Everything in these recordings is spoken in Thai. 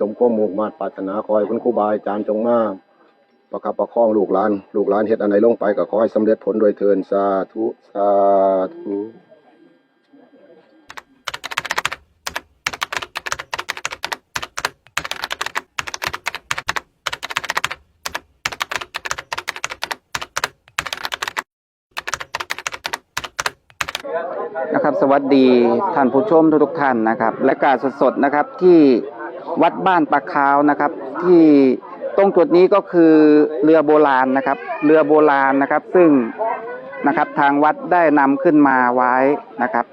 สมความมุ่งมาตรปรารถนาขอให้คุณครูบาอาจารย์จงมาประคับประคองลูกหลาน ลูกหลานเฮ็ดอันไหนลงไปก็ขอให้สำเร็จผลโดยเทินสาธุสาธุนะครับสวัสดีท่านผู้ชมทุกๆท่านนะครับ และการสดๆนะครับที่ วัดบ้านปะคาวนะครับ ที่ตรงจุดนี้ก็คือเรือโบราณนะครับ เรือโบราณนะครับ ซึ่งนะครับทางวัดได้นำขึ้นมาไว้นะครับ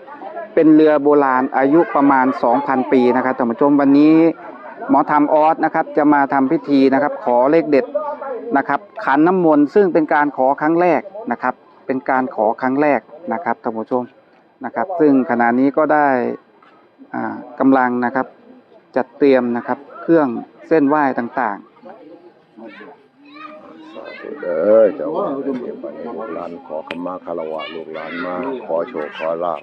เป็นเรือโบราณอายุประมาณ 2,000 ปีนะครับท่านผู้ชมวันนี้หมอธรรมออสนะครับ จะมาทำพิธีนะครับ ขอเลขเด็ดนะครับ ขันน้ำมนต์ซึ่งเป็นการขอครั้งแรกนะครับ เป็นการขอครั้งแรกนะครับท่านผู้ชมนะครับ ซึ่งขณะนี้ก็ได้อ่าลังนะครับ จัดเตรียมนะครับ เครื่องเส้นไหว้ต่างสาธุเด้อเจ้าว่าลูกหลานขอขมาคารวะลูกหลานมาขอโชคขอลาภ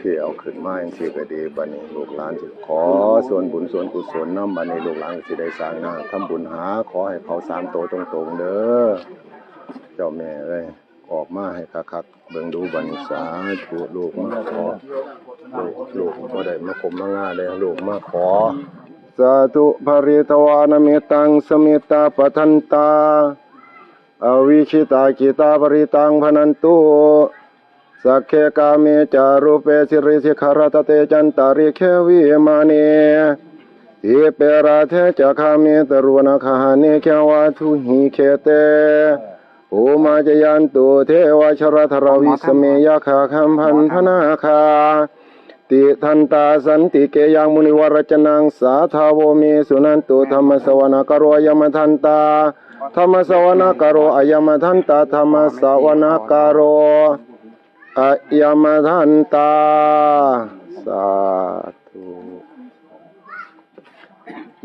ที่เอาขึ้นมาจังซี่ก็ดีบัดนี้ลูกหลานสิขอส่วนบุญส่วนกุศลน้ำบัดนี้ลูกหลานก็สิได้สร้างหน้าทำบุญหาขอให้เขาสามโตตรงๆเด้อเจ้าแม่เอ้ย ออกมาให้คักๆเบิ่งดูบัดนี้สาธุลูกมาขอลูกลูกบ่ได้มาคมมาง่าเลยลูกมาขอสาธุภริตวานเมตังสมิตาปทันตาอวิชิตากิตาปริตังพนันตุสักเคกาเมจารุเปสิริสิขารตเตจันตาริเควิมานีอิเปราเทจะคาเมตรวนาคาเนเควาทุหิเคเต โอมาจยันตุเทวชรธรวิสเมยคาคัมพันธนาคา ติทันตาสันติเกยังมุนิวรจนังสาทาวเมสุนันตุธรรมสวนกโรยมทันตาธรรมสวนกโรอยมทันตาธรรมสวนกโรอยมทันตาสาธุ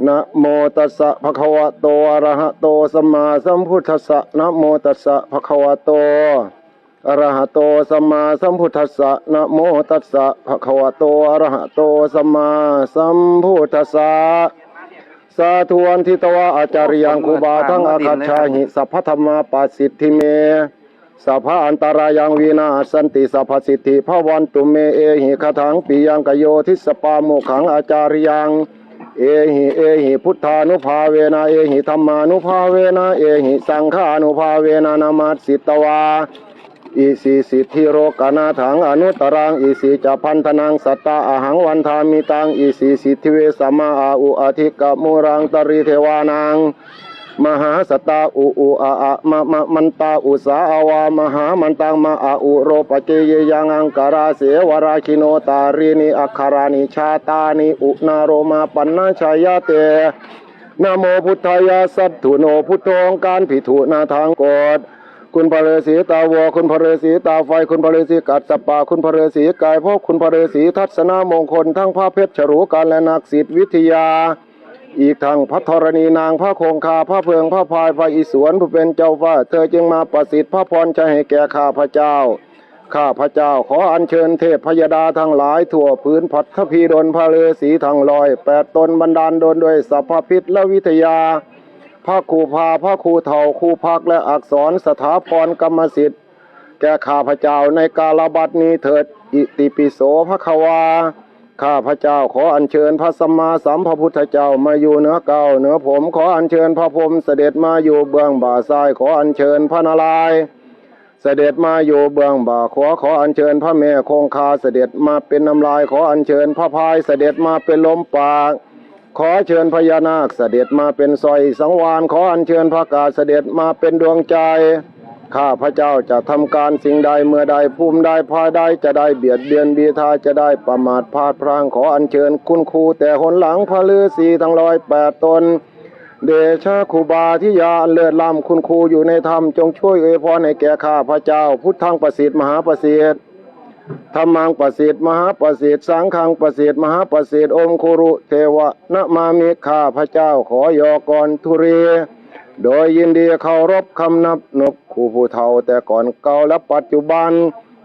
นะโมตัสสะภะคะวะโตอะระหะโตสัมมาสัมพุทธัสสะนะโมตัสสะภะคะวะโตอะระหะโตสัมมาสัมพุทธัสสะนะโมตัสสะภะคะวะโตอะระหะโตสัมมาสัมพุทธัสสะสาธุอันทิตวะอาจาริยังครูบาทั้งอาคัจฉาหิสัพพธรรมาปัสสิทธิเมสัพพะอันตรายังวีนาสันติสัพพสิทธิพระวันตุเมเอหิคาถังปิยังกโยทิสปาโมขังอาจาริยัง เอหิเอหิพุทธานุภาเวนะเอหิธรรมานุภาเวนะเอหิสังฆานุภาเวนะนามัสสิตวาอิสิสิทธิโรกนาถังอนุตรังอิสิจะพันธนังสัตตาอาหังวันทามิตังอิสิสิทธิเวสมมาอาอุอาทิกมุรังตริเทวานัง มหาสตาอุอุอาอะมะมะมันตาอุสาอาวามหามันตังมะอาอุโรปเจเยยังอังการาเสวราคิโนตารีนิอัคคารานิชาตานิอุนาโรมาปันนาชายาเตนโมพุทธายาสัตถุโนพุทโธองการผิถุนาทางกดคุณพระฤาษีตาวัวคุณพระฤาษีตาไฟคุณพระฤาษีกัดสปปาคุณพระฤาษีกายภพคุณพระฤาษีทัศนามงคลทั้งพระเพชรฉรูการและนักศิษย์วิทยา อีกทั้งพระธรณีนางพระคงคาพระเพืองพระพายพระอิศวรผู้เป็นเจ้าฟ้า เธอจึงมาประสิทธิ์พระพรชัยให้แก่ข้าพระเจ้า ข้าพระเจ้าขออัญเชิญเทพพยดาทั้งหลายทั่วพื้นพัทพีดลพระฤาษีทั้งลอยแปดตนบรรดาลดลด้วยสัพพพิษและวิทยา พระครูพาพระครูเถาครูพักและอักษรสถาพรกรรมสิทธิ์ แก่ข้าพระเจ้าในกาลบัดนี้เถิดอิติปิโสภควา ข้าพระเจ้าขออัญเชิญพระสัมมาสัมพุทธเจ้ามาอยู่เหนือเก้าเหนือผมขออัญเชิญพระพรหมเสด็จมาอยู่เบื้องบ่าซ้ายขออัญเชิญพระนารายณ์เสด็จมาอยู่เบื้องบ่าขวาขออัญเชิญพระแม่คงคาเสด็จมาเป็นน้ำลายขออัญเชิญพระพายเสด็จมาเป็นลมปาก ขอเชิญพญานาคเสด็จมาเป็นสอยสังวานขออัญเชิญพระกาศเสด็จมาเป็นดวงใจ ข้าพระเจ้าจะทำการสิ่งใดเมื่อใดภูมิใดพาใดจะได้เบียดเบียนบีทาจะได้ประมาทพลาดพลางขออัญเชิญคุณครูแต่หนหลังพระฤาษีทั้งร้อยแปดตน เดชะครูบาที่ยาอันเลิศล้ำคุณครูอยู่ในธรรมจงช่วยอวยพรให้แก่ข้าพระเจ้า พุทธังประสิทธิ์มหาประสิทธิ์ธรรมังประสิทธิ์มหาประสิทธิ์สังฆังประสิทธิ์มหาประสิทธิ์อมคุรุเทวะนะมามิข้าพระเจ้าขอยอกรทุเร โดยยินดีเคารพคำนับนบครูผู้เฒ่าแต่ก่อนเก่าและปัจจุบัน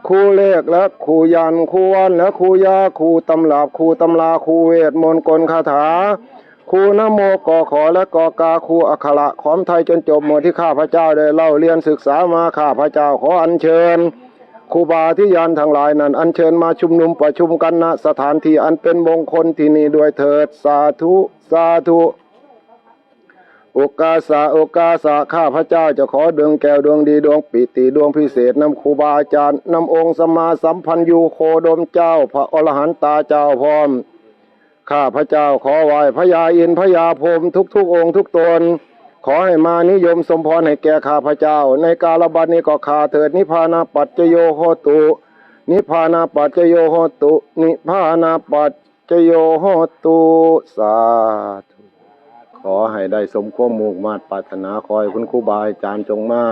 ครูเลขและครูยันครูวันและครูยาครูตำราบครูตำราครูเวทมนต์กลคาถาครูนโมกอขอและกอกาครูอักขระขอมไทยจนจบหมดที่ข้าพเจ้าได้เล่าเรียนศึกษามาข้าพเจ้าขออัญเชิญครูบาที่ยานทั้งหลายนั้น อัญเชิญมาชุมนุมประชุมกันณสถานที่อันเป็นมงคลที่นี่ด้วยเถิดสาธุสาธุ โอกาสะโอกาสะข้าพระเจ้าจะขอดวงแก้วดวงดีดวงปิติดวงพิเศษนำครูบาอาจารย์นำองค์สมาสัมพันธ์ยูโคดมเจ้า พระอรหันตาเจ้าพร้อม ข้าพระเจ้าขอไหวพระยาอินพระยาพรมทุกๆองค์ทุกตน ขอให้มานิยมสมพรให้แก่ข้าพระเจ้า ในกาลบัดนี้ก็ขาเถิดนิพพานาปัจจโยโหตุ นิพพานาปัจจโยโหตุนิพพานาปัจจโยโหตุสาธุ ขอให้ได้สมความมุ่งมาตรปรารถนาคอยคุณครูบาอาจารย์จงมา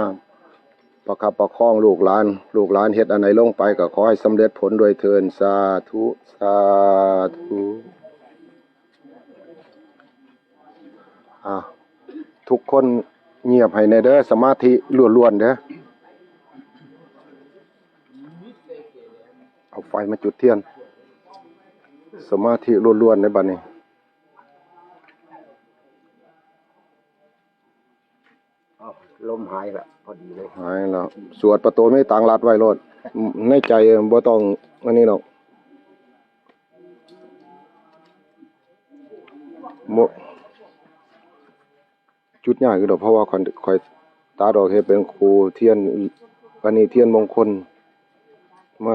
ประคับประคองลูกหลาน ลูกหลานเฮ็ดอันไหนลงไปก็ขอให้สำเร็จผลโดยเทินสาธุสาธุอะทุกคนเงียบให้ในเด้อสมาธิล้วนๆเด้อเอาไฟมาจุดเทียน สมาธิล้วนๆในบัดนี้ อ้าว ลมหายละพอดีเลย หายแล้วสวดประตูไม่ต่างรัดไว้โลดในใจบ่ต้องอันนี้หรอกโมจุดยากคือดอกเพราะว่าคอยคอยตาดอกเฮ็ดเป็นครูเทียนอันนี้เทียนมงคลมา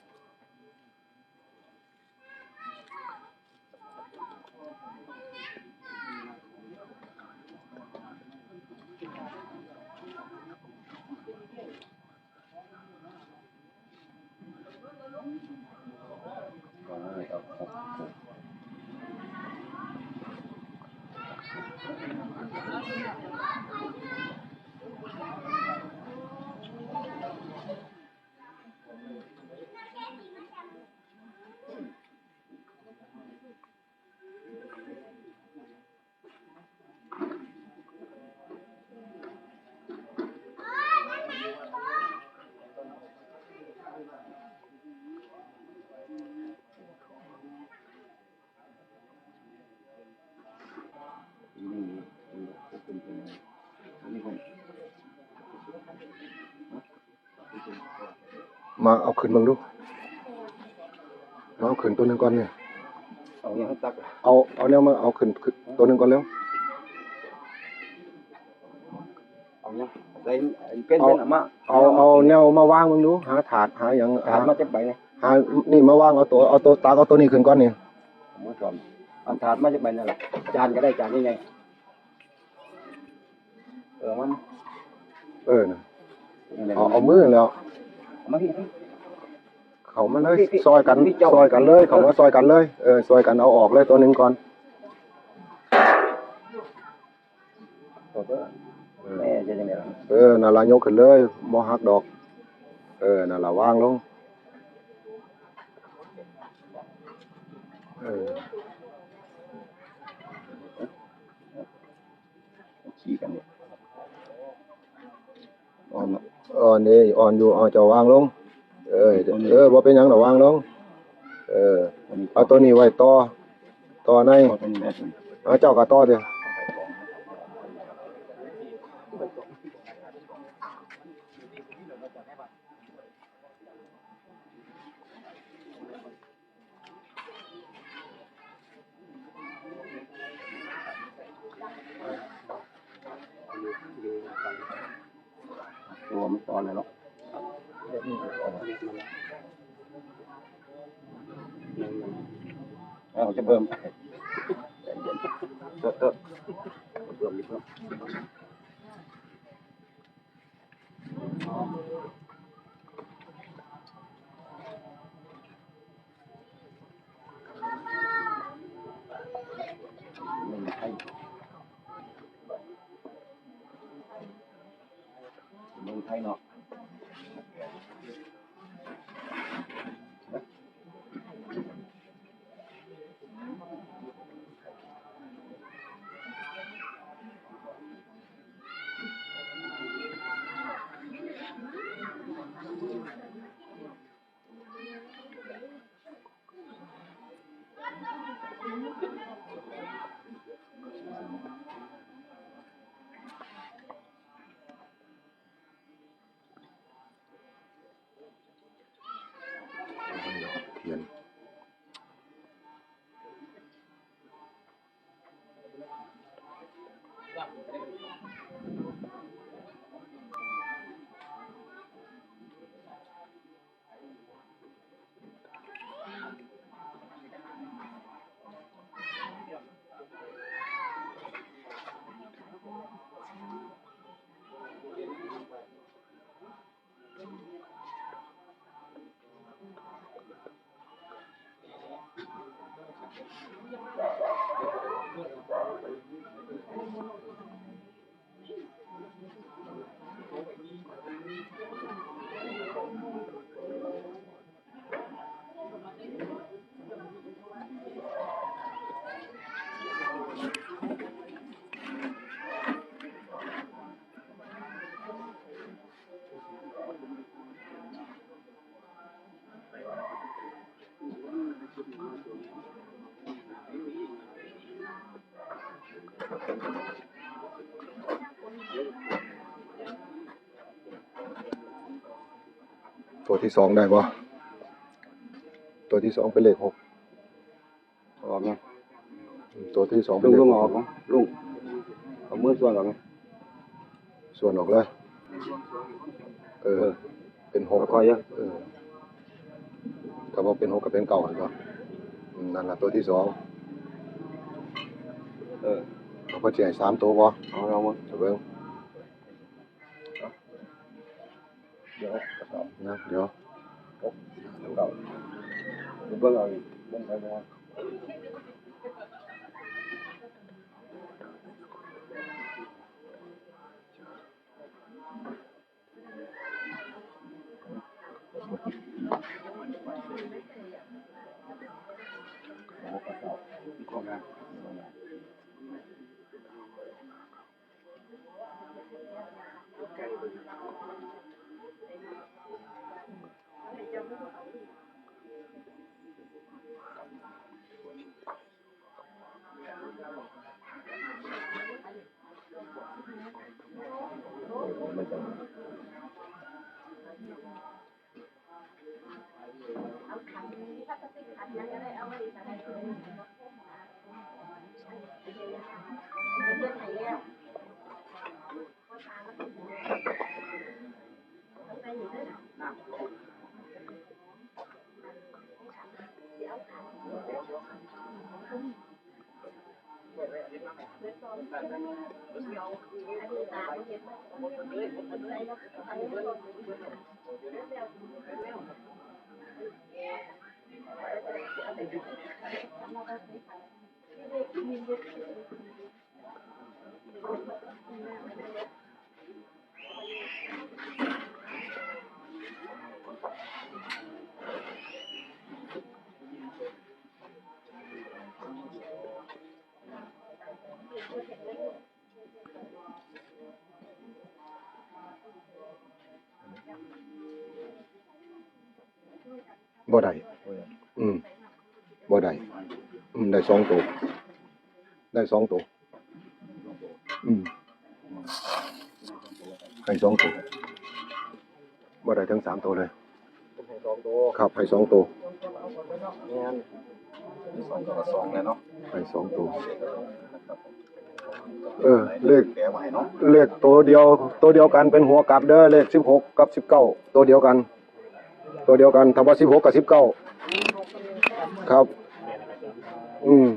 มาเอาขึ้นเบิ่งดู มาเอาขึ้นตัวหนึงก่อนเนี่ย เอาอย่างตักเอาเอาแนวมาเอาขึ้นขึ้นตัวหนึงก่อนแล้ว เอาอย่างใส่เป็นเอาเป็นอะมาเอาเอาแนวมาวางเบิ่งดูหาถาดหาหยังถาหาดมาจากใบนะหานี่มาวางเอาตัวเอาตัวตากเอาตัวนี้ขึ้นก่อนนี่ผมมาสอนเอาถาดมาจากใบนั่นแหละจานก็ได้จานยังไงเออมัน เออน่ะเอาเอามือแล้วเอา มาพี่เขามาเลยซอยกันซอยกันเลย เขามาซอยกันเลยเออซอยกันเอาออกเลยตัวหนึงก่อนตัวตัวแม่จะยังไงล่ะเออนั่นละยกขึ้นเลยบ่หักดอก เออนั่นละวางลงเออขี่กันเนี่ยอ่อ นเนาะอ่อนนี่อ่อนอยู่เอาจะวางลง เออ เออบ่เป็นหยังดอกวางลง เอออันนี้เอาตัวนี้ไว้ต่อ ต่อในเอาตัวนี้แม่ตัวนี้เอาเจ้าก็ต่อเด้อตัว มันตอนเลยเนาะเอาจะเบิ่มใจเย็นเตอะเตอะเบิ่ม ตัวที่สองได้ปะตัวที่สองเป็นเลขหกออกไงอืมตัวที่สองเป็ลุนงเลขลุงหออกกไงลุงเอามือส่วนออกไงส่วนออกเลย เออ เป็นหกคอยเยอะเออถ้าว่าเป็นหกก็เป็นเก่าเห็นปะอืมนั่นแหละตัวที่สองเออเราก็จะให้สามตัวปะเอาเรามาจะเบิ้งเดี๋ยว 好，你看，聊。好，聊到了。我本来，我。 บิ่งมาบ่ ได้สองตัว อืมให้สองตัวบ่ได้ทั้งสามตัวเลยสองตัวครับให้สองตัวงานสองตัวกับสองเลยเนาะให้สองตัว เออ เลขแปลมาให้เนาะเลขตัวเดียว ตัวเดียวกันเป็นหัวกลับเด้อเลขสิบหกกับสิบเก้าตัวเดียวกัน ตัวเดียวกันถ้าว่าสิบหกกับสิบเก้าครับ อืม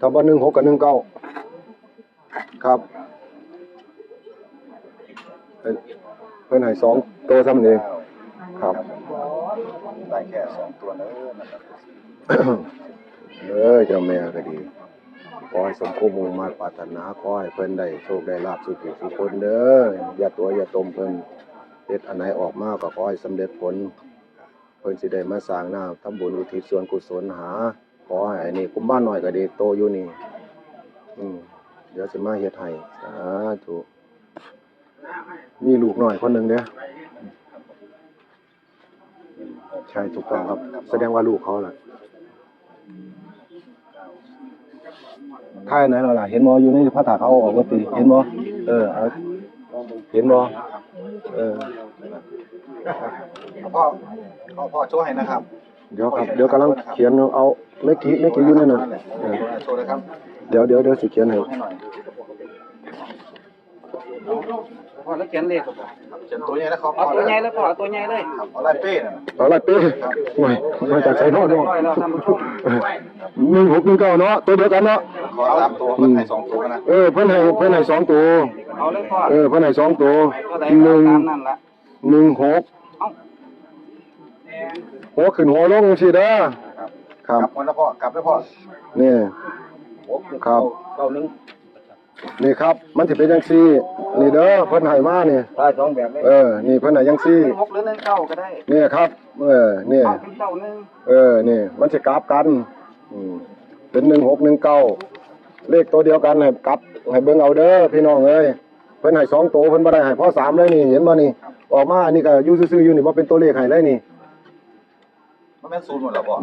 ถ้าว่หนึ่งหกกับหนึ่งเก้าครับเพิ่นเพิ่นให้สองตัวซ้ำนี่ครับ ได้แค่สองตัวเนอะนะครับเออเจ้าแม่ก็ดีขอให้สมความมุ่งมาปรารถนาขอให้เพิ่นได้โชคได้ลาภสุขสุขคนเด้ออย่าตัวอย่าตมเพิ่นเฮ็ดอันไหนออกมาก็ขอให้สำเร็จผล เพิ่นสิได้มาสร้างหน้าทำบุญอุทิศส่วนกุศลหา ขอให้อันนี้กุมบ้านหน้อยก็ดีโตอยู่นี่ อืมเดี๋ยวสิมาเฮ็ดให้สาธุมีลูกหน้อยคนหนึ่งเด้อใช่ถูกต้องครับ แสดงว่าลูกเขาแหละท่ายไหนเราล่ะ เห็นบ่อยู่ในพระถาเขาออกก็ตีเห็นบ่เออเห็นบ่เออพ่อพ่อพ่อโชว์ให้นะครับ เดี๋ยวครับ เดี๋ยวกำลังเขียนเอาไม่กี่ไม่กี่อยู่นั่นน่ะเออโชว์เลยครับเดี๋ยวเดี๋ยวเดี๋ยวสิเขียนให้ให้หน่อยพ่อแล้วเขียนเลขเขียนตัวใหญ่นะครับเอาตัวใหญ่เลยพ่อเอาตัวใหญ่เลยครับเอาลายเป้น่ะเอาอะไรเป้โอ้ยมาจากไสโนอเนาะร้อยแล้วท่านผู้ชมหนึ่งหกหนึ่งเก้าเนาะตัวเดียวกันเนาะขอสามตัวเพิ่นให้สองตัวนะเออเพิ่นให้เพิ่นให้สองตัวเอาเลยพ่อเออเพิ่นให้สองตัวตัวใดหนึ่งตามนั่นละหนึ่งหกเอ้า หัวขึ้นหัวลงสิเด้อคกรับลับวันแล้วพ่อกลับแล้วพ่อนี่ครับ เก้าหนึ่งนี่ครับ มันสิเป็นจังซี่นี่เด้อเพิ่นให้มานี่ ได้สองแบบเลยเออ นี่เพิ่นให้จังซี่หนึ่งหกหรือหนึ่งเก้าก็ได้นี่ครับ เออนี่ เอาเป็นเก้าหนึ่งเออ นี่ มันสิกลับกันอืมเป็นหนึ่งหกหนึ่งเก้าเลขตัวเดียวกันให้กลับให้เบิ่งเอาเด้อพี่น้องเอ้ยเพิ่นให้สองตัวเพิ่นบ่ได้ให้พ่อสามเลยนี่เห็นบ่นี่ ออกมาอันนี้ก็อยู่ซื่อๆอยู่นี่บ่เป็นตัวเลขให้เลยนี่ มันแม่นศูนย์หมดแล้วบ่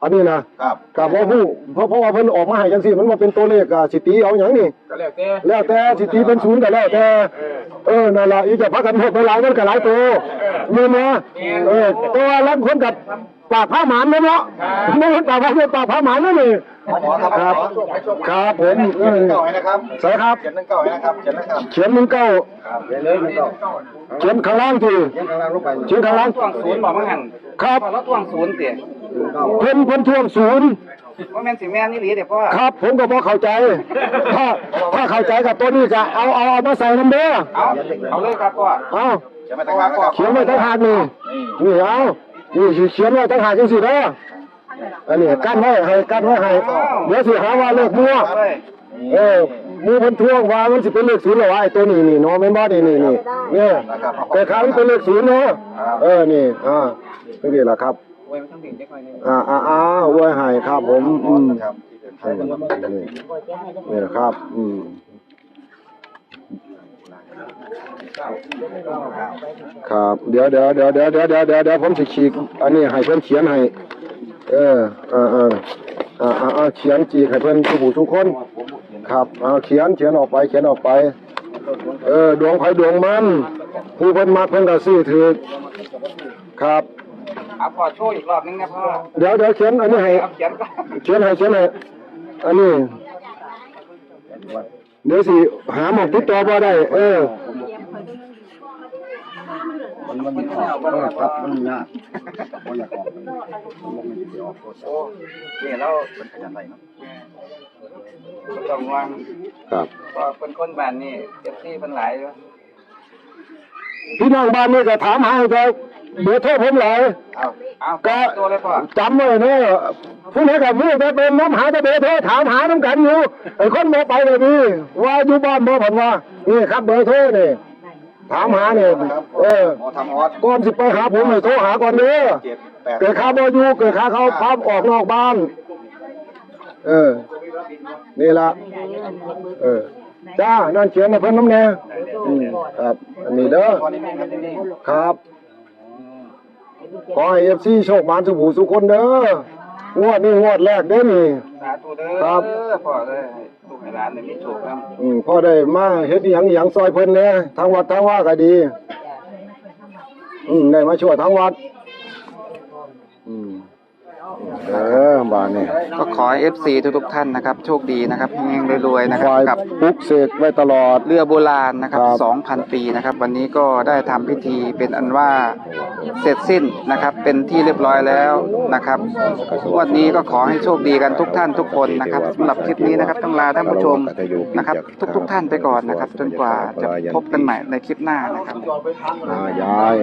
ออันนี้นะครับกับบ่ฮู้เพราะเพราะว่าเพิ่นออกมาให้จังซี่มันบ่เป็นตัวเลขอะสิตีเอาหยังนี่ก็แล้วแต่แล้วแต่สิตีเป็นศูนย์ก็แล้วแต่เออนั่นล่ะอีกจะพักกันหกไปหลายมันก็หลายตัวนี่นะเออแต่ว่าลังคนกับปากผ้าหมานนั่นเนาะไม่เห็นปากผ้าปากผ้าหมานนั่นเลยหมอครับครับหมอครับผมเขียนหนึ่งเก้าให้นะครับใช่ครับเขียนหนึ่งเก้าให้นะครับเขียนนะครับเขียนหนึ่งเก้าครับเขียนเลยหนึ่งเก้าเขียนข้างล่างทีเขียนข้างล่างลงไปเขียนข้างล่างท่วงศูนย์บอกมั้งหันครับพ่อแล้วท่วงศูนย์เตี๋ย เพิ่นเพิ่นทวงศูนย์ว่าแม่นสิแม่นนี่หลีเดี๋ยวพ่อครับ ผมก็พอเข้าใจ ถ้าถ้าเข้าใจกับตัวนี้จะเอาเอาเอามาใส่น้ำเด้อเอาเอาเลยครับพ่อเอาเขียนมาต่างหากนะครับเขียนไว้ตั้งหากนี่นี่เอานี่สิเขียนไว้ตั้งหากจังสิเด้ออันนี้กั้นไว้ให้กั้นไว้ให้เดี๋ยวสิหาว่าเลขมั่วเอาเลยเออมีเพิ่นทวงว่ามันสิเป็นเลขศูนย์เหรอวะไอ้ตัวนี้นี่เนาะแม่นบ่นี่นี่นี่เนี่ยแต่คราวนี้เป็นเลขศูนย์เนาะเออนี่อ่านี่ล่ะครับ ไว้ไม่ต้องดิ่งเล็กน้อยหนึงอ่าอ่าอ่าไว้ให้ครับผมอืมครับอืมนี่นี่ครับ อืมครับเดี๋ยวเดี๋ยวเดี๋ยวเดี๋ยวเดี๋ยวเดี๋ยวเดี๋ยวเดี๋ยวผมสิขีดอันนี้ให้เพิ่นเขียนให้ เอออ่าอ่าอ่าอ่าอ่าเขียนจีกให้เพิ่นทุกผู้ทุกคน ครับเอาเขียนเขียนออกไปเขียนออกไป เออดวงไผดวงมันผู้เพิ่นมาเพิ่นก็ซื้อถือครับ เอาพ่อโชว์อีกรอบนึงนะพ่อเดี๋ยวเดี๋ยวเขียนอันนี้ให้เอาเขียนก่อนเขียนให้เขียนให้อันนี้ เดี๋ยวสิหาหมอกติดต่อบ่ได้ เออ มันมันมันครับมันยากมันอยากออกมันมันเดี๋ยวออกโทรศัพท์นี่เราเป็นขยันไรเนาะต้องวางครับ พอคนคนบ้านนี่เจ็บที่มันหลายอยู่พี่น้องบ้านนี่ก็ถามหาแต่เบอร์โทรผมหลายเอาเอาก็ตัวเลยพ่อจำไว้เนอะผู้นี้กับผู้จะเป็นน้ำหาแต่เบอร์โทรถามหาน้ำกันอยู่ไอ้คนบ่ไปเลยนี่ว่าอยู่บ้านบ่ผมว่านี่ครับเบอร์โทรนี่ถามหาเนี่ยเออหมอทำออสก่อนสิไปหาผมให้โทรหาก่อนเด้อเจ็ดแปดเกิดข้าบ่อยู่เกิดข้าเขาพาออกนอกบ้าน เออ นี่ละเออจ้านั่นเขียนให้เพิ่นน้ำแน่อืมครับ อันนี้เด้อตอนนี้ครับนี่ครับ ขอให้เอฟซีโชคมานสุขหูสุขคนเด้องวดนี้งวดแรกเด้อนี่ สาธุเด้อครับ พ่อเลยลูกให้หลานได้มีโชคนํอืมพ่อได้มาเฮ็ดอหยังอหยังซอยเพิ่นแหน่ทางวัดทางว่าก็ดี อืมได้มาช่วยทางวัด อืม เออบานนี่ก็ขอให้ FC ทุกๆท่านนะครับ โชคดีนะครับเฮงๆรวยๆนะคครับอยกับปลุกเสกไว้ตลอด เรือโบราณนะครับครับ 2,000 ปีนะครับ วันนี้ก็ได้ทำพิธีเป็นอันว่าเสร็จสิ้นนะครับ เป็นที่เรียบร้อยแล้วนะครับวันนี้ก็ขอให้โชคดีกันทุกท่านทุกคนนะครับสำหรับคลิปนี้นะครับต้องลาท่านผู้ชมนะครับ ทุก ๆ ท่านไปก่อนนะครับ จนกว่าจะพบกันใหม่ในคลิปหน้านะครับ อ่ายาย